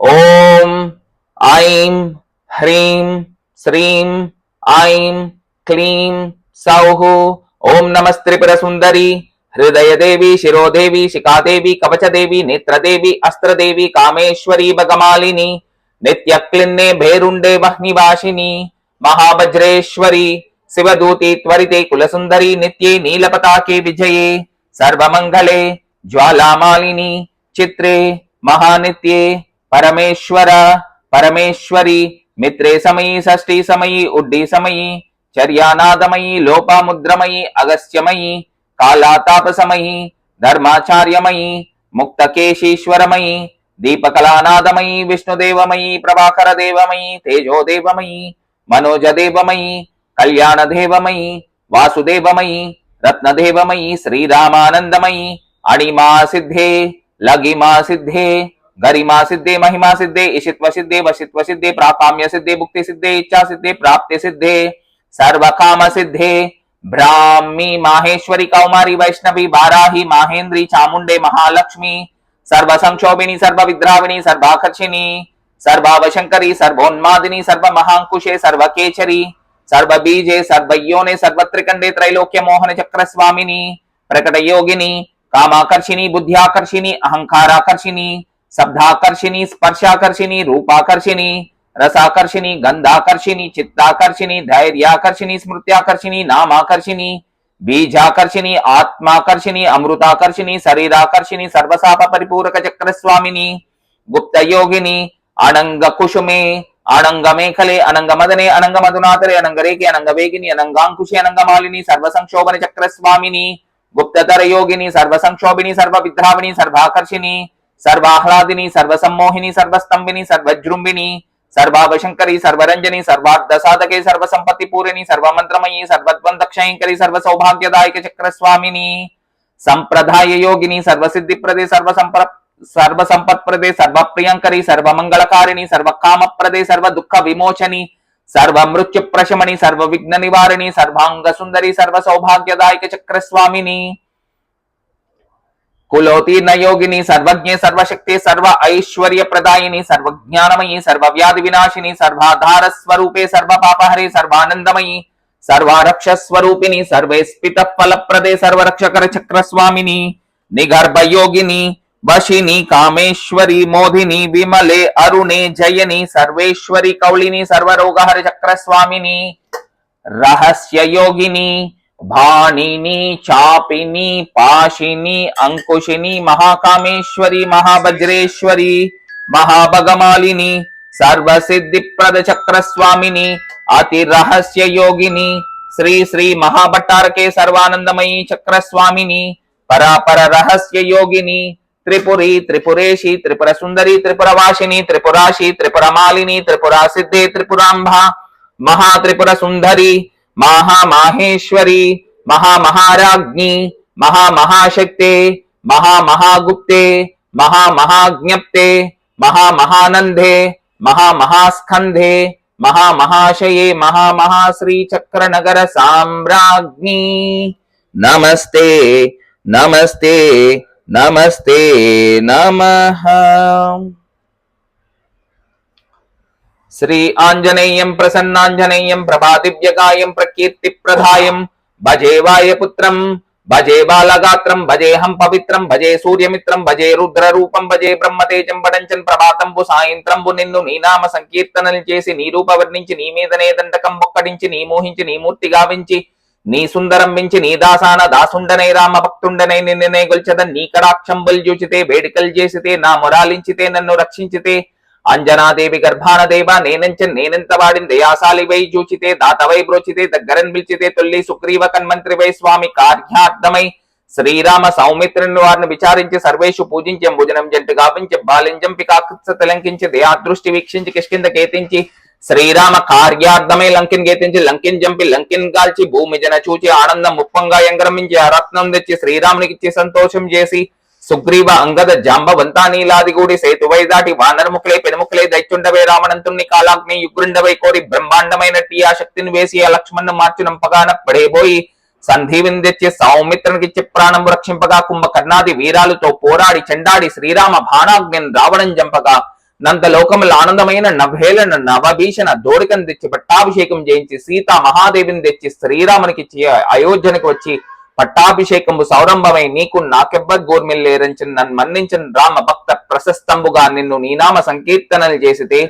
ఓం ఐం హ్రీం శ్రీం ఐం క్లీం సౌః. ఓం నమస్త్రిపుర సుందరి హృదయదేవి శిరోదేవి శిఖాదేవి కవచదేవి నేత్రదేవి అస్త్రదేవి కామేశ్వరి భగమాలిని నిత్య క్లిన్నే భేరుండే వహ్నివాసిని మహావజ్రేశ్వరి శివదూతి త్వరితే కులసుందరి నిత్యే నీలపతాకే విజయే సర్వమంగళే జ్వాలామాలిని చిత్రే మహానిత్యే. परमेश्वर, परमेश्वरी, मित्रे समयी, षष्ठी समयी, उड्डी समयी, चर्यानादमयी, लोपामुद्रमयी, अगस्त्यमयी, कालातापसमयी, धर्माचार्यमयी, मुक्तकेशीश्वरमयी, दीपकलानादमयी, विष्णुदेवमयी प्रभाकर देवमयी तेजो देवमयी मनोज देवमयी कल्याण देवमयी वासुदेवमयी, रत्नदेवमयी, श्रीरामानंदमयी अणिमा सिद्धे लगिमा सिद्धे गरिमा सिद्धे, महिमा सिद्धे इशित्व सिद्धे, वशित्व सिद्धे, प्राकाम्य सिद्धे, भुक्ति सिद्धे, इच्छा सिद्धे, प्राप्ति सिद्धे सर्व काम सिद्धे। ब्राह्मी, माहेश्वरी, कौमारी, वैष्णवी, वाराही माहेंद्री चामुंडे, महालक्ष्मी सर्व संक्षोभिनी सर्व विद्राविणी सर्वाकर्षिणी, सर्वावशंकरी, सर्वोन्मादिनी सर्व महांकुशे सर्व केचरी सर्व बीजे सर्वयोने सर्वत्रिकंडे त्रैलोक्य मोहन चक्र स्वामिनी प्रकट योगिनी कामाकर्षिणी, बुद्ध्याकर्षिणी, अहंकाराकर्षिणी शब्दाकर्षिणी, स्पर्शाकर्षिणी, रूपाकर्षिणी, रसाकर्षिणी, गंधाकर्षिणी, चित्ताकर्षिणी, धैर्याकर्षिणी, स्मृत्याकर्षिणी, नामाकर्षिणी, बीजाकर्षिणी, आत्माकर्षिणी, अमृताकर्षिणी, शरीराकर्षिणी सर्वसाप परिपूरक चक्र स्वामिनी गुप्त योगिनी अनंग कुसुमे अनंग मेखले अनंग मदने अनंग मधुनाथरे अनंग रेखे अनंग वेगिनी अनंगांकुशे अनंग मालिनी सर्व संक्षोभन चक्र स्वामिनी गुप्ततर योगिनी सर्व संक्षोभिनी सर्व विद्राविणी सर्वाकर्षिणी सर्वाह्लादिनी, सर्वसम्मोहिनी सर्वस्तंभिनी सर्वजृंभिनी सर्वावशंकरी सर्वरंजनी सर्वार्थ साधके सर्वसंपत्ति पूरिणी सर्वमंत्रमयी सर्वद्वंदक्षयंकरी सर्वसौभाग्यदायक चक्रस्वामिनी, संप्रदाय योगिनी सर्वसिद्धि प्रदे सर्वसंपर सर्वसंपत् प्रदे सर्वप्रियंकरी सर्वमंगलकारिणी सर्वकाम प्रदे सर्वदुःख विमोचनी सर्वमृत्यु प्रशमणी सर्वविघ्न निवारिणी सर्वांग सुंदरी सर्वसौभाग्यदायक चक्रस्वामिनी కులోతీర్ణ యోగిని సర్వజ్ఞ సర్వశక్తి సర్వ ఐశ్వర్య ప్రదాయిని సర్వజ్ఞానమయి సర్వవ్యాధి వినాశిని సర్వాధార స్వరూపే సర్వ పాపహరి సర్వానందమయి సర్వారక్ష స్వరూపిణి సర్వేస్పిత ఫలప్రదే సర్వరక్షకర చక్రస్వామిని నిగర్భయోగిని వశిని కామేశ్వరి మోధిని విమలే అరుణే జయని సర్వేశ్వరి కౌళిని సర్వరోగహర చక్రస్వామిని రహస్య యోగిని భానిని చాపిని పాషిని అంకుశిని మహాకామేశ్వరి మహాభద్రేశ్వరి మహాభగమాలిని సర్వసిద్ధి ప్రద చక్రస్వామిని అతి రహస్య యోగిని శ్రీ శ్రీ మహాభట్టారకే సర్వానందమయీ చక్రస్వామిని పరాపర రహస్య యోగిని త్రిపురి త్రిపురేషి త్రిపుర సుందరి త్రిపురవాసిని త్రిపురాశి త్రిపురమాలిని త్రిపురా సిద్ధి త్రిపురాంభ మహా త్రిపుర సుందరి महामाहेश्वरी महामहाराज्ञी महामहाशक्ते महामहागुप्ते महामहाज्ञप्ते महामहानन्दे महामहास्कन्धे महामहाशये महामहाश्रीचक्रनगर साम्राज्ञी नमस्ते नमस्ते नमस्ते नमः। శ్రీ ఆంజనేయం ప్రసన్నాంజనేయం ప్రభాదివ్యగాయం ప్రకీర్తిప్రదాయం భజే వాయపుత్రం భజే బాలగాత్రం భజేహం పవిత్రం భజే సూర్యమిత్రం భజే రుద్రరూపం భజే బ్రహ్మతేజం పడంచన్ ప్రభాతంబు సాయంత్రంబు నిన్ను నీ నామ సంకీర్తనలు చేసి నీ రూప వర్ణించి నీ మీదనే దండకం ఒక్కడించి నీ మోహించి నీ మూర్తి గావించి నీ సుందరం మించి నీ దాసాన దాసుండనే రామ భక్తుండనే నిన్ననే గొల్చదన్ నీ కడాక్షంబుల్ చూచితే వేడుకలు చేసితే నా మురాలించితే నన్ను రక్షించితే అంజనాదేవి గర్భానదేవ నేనంచె నేనెంత వాడిన దయాశాలి వై చూచితే దాతవై బ్రోచితే దగ్గరన్ పిలిచితే తొల్లి సుగ్రీవ కన్మంత్రి వై స్వామి కార్యార్థమై శ్రీరామ సౌమిత్రుని వారిని విచారించి సర్వేషు పూజించం భుజనం జంటు గావించి బాలింజం పికాకృత్స తిలంకించి దయాదృష్టి వీక్షించి కిష్కింద కేతించి. శ్రీరామ కార్యార్థమై లంకిన్ గేతించి లంకిన్ జంపి లంకిన్ కాల్చి భూమి జన చూచి ఆనందం ముప్పంగా ఎంగరమించి ఆ రత్నం తెచ్చి శ్రీరామునికి ఇచ్చి సంతోషం చేసి. సుగ్రీవ అంగద జాంబవంతా నీలాదిగూడి సేతువై దాటి వానరముఖులే పెనుముఖులే దైత్యుండవే రావణంతుణ్ణి కాలాగ్ని యుగ్రుండవై కోరి బ్రహ్మాండమైనట్టి ఆ శక్తిని వేసి ఆ లక్ష్మణ్ను మార్చునంపగాన పడేబోయి సంధీవిని తెచ్చి సౌమిత్రునికిచ్చి ప్రాణం రక్షింపగా కుంభకర్ణాది వీరాలతో పోరాడి చెండాడి శ్రీరామ భానాగ్ని రావణం జంపగా నందలోకముల ఆనందమైన నభేల నవభీషణ దోడికను తెచ్చి పట్టాభిషేకం చేయించి సీత మహాదేవిని తెచ్చి శ్రీరామునికి అయోధ్యనికి వచ్చి పట్టాభిషేకము సౌరంభమై నీకు నాకెవ్వరు గోర్మిల్లేరంచిన నన్ను మన్నించిన. రామ భక్త ప్రశస్తంబుగా నిన్ను నీనామ సంకీర్తనలు చేసితే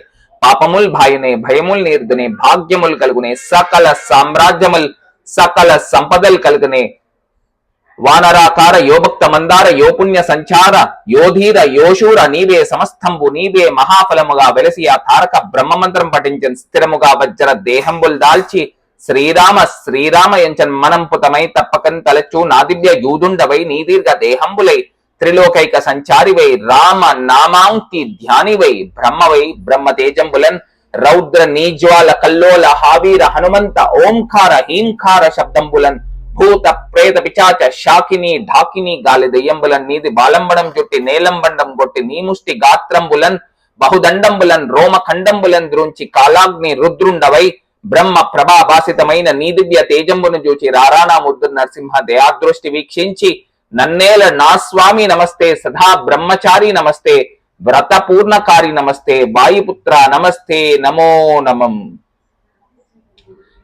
పాపముల్ భాయనే భయముల్ నీర్దునే భాగ్యములు కలుగునే సకల సామ్రాజ్యముల్ సకల సంపదలు కలుగునే. వానరాకార యోభక్త మందార యోపుణ్య సంచార యోధీర యోశూర నీవే సమస్తంబు నీవే మహాఫలముగా వెలసి ఆ తారక బ్రహ్మమంత్రం పఠించిన స్థిరముగా వజ్ర దేహంబుల్ దాల్చి శ్రీరామ శ్రీరామ ఎంచన్ మనంపుతమై తప్పకన్ తలచు నాదివ్య యూదుండవై నీదీర్ఘ దేహంబులై త్రిలోకైక సంచారివై రామ నామాంకి ధ్యానివై బ్రహ్మవై బ్రహ్మ తేజంబులన్ రౌద్ర నీజ్వాల కల్లోల హావీర హనుమంత ఓంకార హీంకార శబ్దంబులన్ భూత ప్రేత పిచాచ శాకిని ఢాకిని గాలి దెయ్యంబులన్ నీది బాలంబడం చుట్టి నేలంబండం కొట్టి నీముష్టి గాత్రంబులన్ బహుదండంబులన్ రోమఖండంబులన్ ద్రుంచి కాలాగ్ని రుద్రుండవై బ్రహ్మ ప్రభాభాసితమైన నీదివ్య తేజంబును చూచి రారాణాముద్దు నరసింహ దయాదృష్టి వీక్షించి నన్నేల నా స్వామి నమస్తే సదా బ్రహ్మచారి నమస్తే వ్రత పూర్ణకారి నమస్తే వాయుపుత్ర నమస్తే నమో నమం.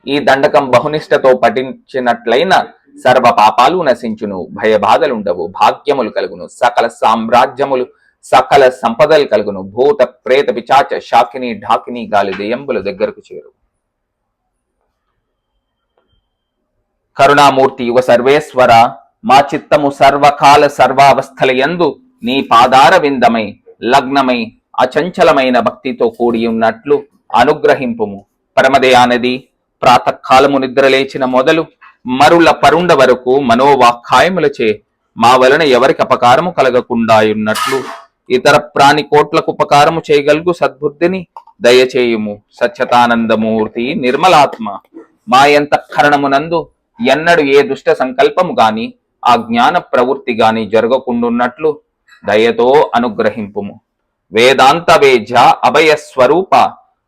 ఈ దండకం బహునిష్టతో పఠించినట్లయిన సర్వ పాపాలు నశించును భయబాధలుండవు భాగ్యములు కలుగును సకల సామ్రాజ్యములు సకల సంపదలు కలుగును భూత ప్రేత పిచాచ శాకిని ఢాకిని గాలి దెయ్యంబుల దగ్గరకు చేరు. కరుణామూర్తి యువ సర్వేశ్వర మా చిత్తము సర్వకాల సర్వావస్థల యందు నీ పాదార విందమై లగ్నమై అచంచలమైన భక్తితో కూడి ఉన్నట్లు అనుగ్రహింపుము. పరమదయానది ప్రాతకాలము నిద్రలేచిన మొదలు మరుల పరుండ వరకు మనోవాఖ్యాయములచే మా వలన ఎవరికి అపకారము కలగకుండాయున్నట్లు ఇతర ప్రాణి కోట్లకు ఉపకారము చేయగలుగు సద్బుద్ధిని దయచేయుము. సత్యతానందమూర్తి నిర్మలాత్మ మా ఎంత కరణమునందు ఎన్నడు ఏ దుష్ట సంకల్పము గాని ఆ జ్ఞాన ప్రవృత్తి గాని జరగకుండున్నట్లు దయతో అనుగ్రహింపుము. వేదాంత వేజ అభయ స్వరూప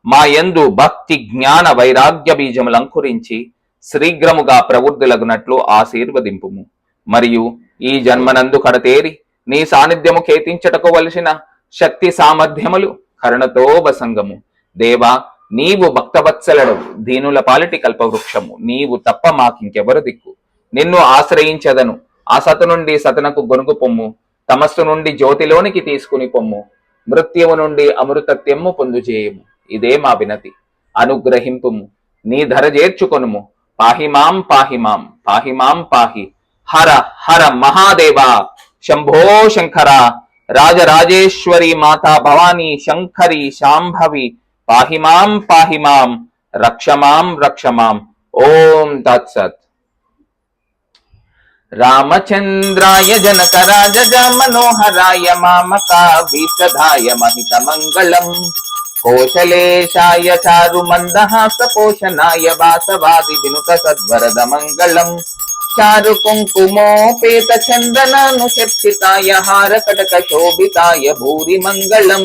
మా యందు భక్తి జ్ఞాన వైరాగ్య బీజములంకురించి శీఘ్రముగా ప్రవృద్ధులగునట్లు ఆశీర్వదింపుము. మరియు ఈ జన్మనందు కడతేరి నీ సాన్నిధ్యము కేతించటకు వలసిన శక్తి సామర్థ్యములు కరుణతో వసంగము. దేవా నీవు భక్తవత్సలడు దీనుల పాలిటి కల్పవృక్షము నీవు తప్ప మాకింకెవరు దిక్కు? నిన్ను ఆశ్రయించదను ఆ సత నుండి సతనకు గొనుగు పొమ్ము తమస్సు నుండి జ్యోతిలోనికి తీసుకుని పొమ్ము మృత్యువు నుండి అమృతత్యము పొందుచేయము. ఇదే మా వినతి. అనుగ్రహింపుము. నీ ధర చేర్చుకొనుము పాహిమాం పాహిమాం పాహిమాం పాహి. హర హర మహాదేవ. శంభో శంకర. రాజరాజేశ్వరి మాతా భవానీ శంకరి శాంభవి. పాహిమాం పాహిమాం రక్షమాం రక్షమాం. ఓం తత్సత్. రామచంద్రాయ జనక రాజజ మనోహరాయ మామకాభీష్టదాయ మహిత మంగళం కోశలేశాయ చారు మందహాస పోషణాయ వాసవాది వినుత సద్వరద మంగళం చారు కుంకుమోపేత చందనాను చర్చితాయ హార శోభితాయ భూరి మంగళం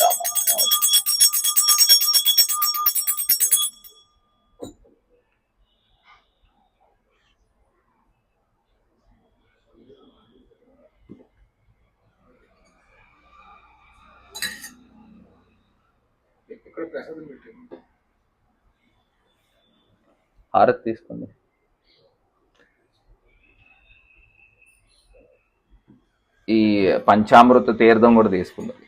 ప్రసాదం పెట్టాను. హారతి తీసుకోండి. ఈ పంచామృత తీర్థం కూడా తీసుకుందాం.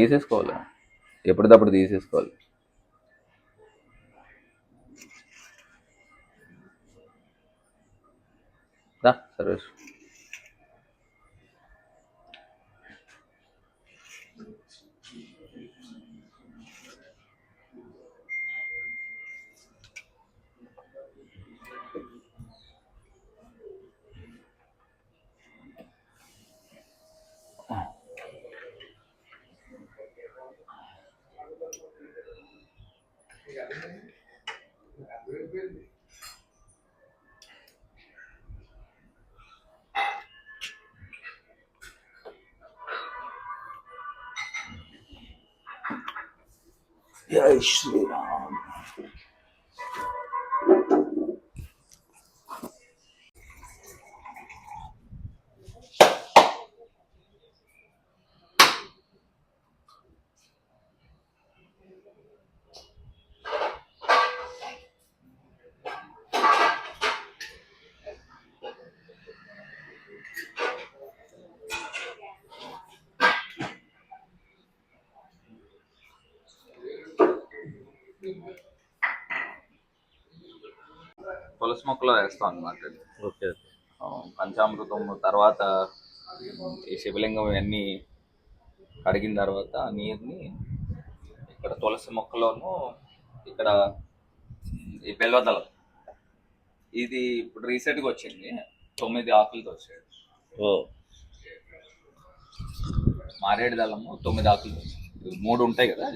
తీసేసుకోవాలి. ఎప్పటిదప్పుడు తీసేసుకోవాలి. రా సర్వేష్. జై శ్రీరామ్ తులసి మొక్కలో వేస్తాం అన్నమాట. ఓకే పంచామృతం తర్వాత ఈ శివలింగం ఇవన్నీ కడిగిన తర్వాత ఆ నీరుని ఇక్కడ తులసి మొక్కలోను ఇక్కడ ఈ బెల్వదళం ఇది ఇప్పుడు రీసెంట్గా వచ్చింది. తొమ్మిది ఆకులతో వచ్చాడు ఓ. మారేడు దళము తొమ్మిది ఆకులతో వచ్చింది. ఇవి మూడు ఉంటాయి కదా.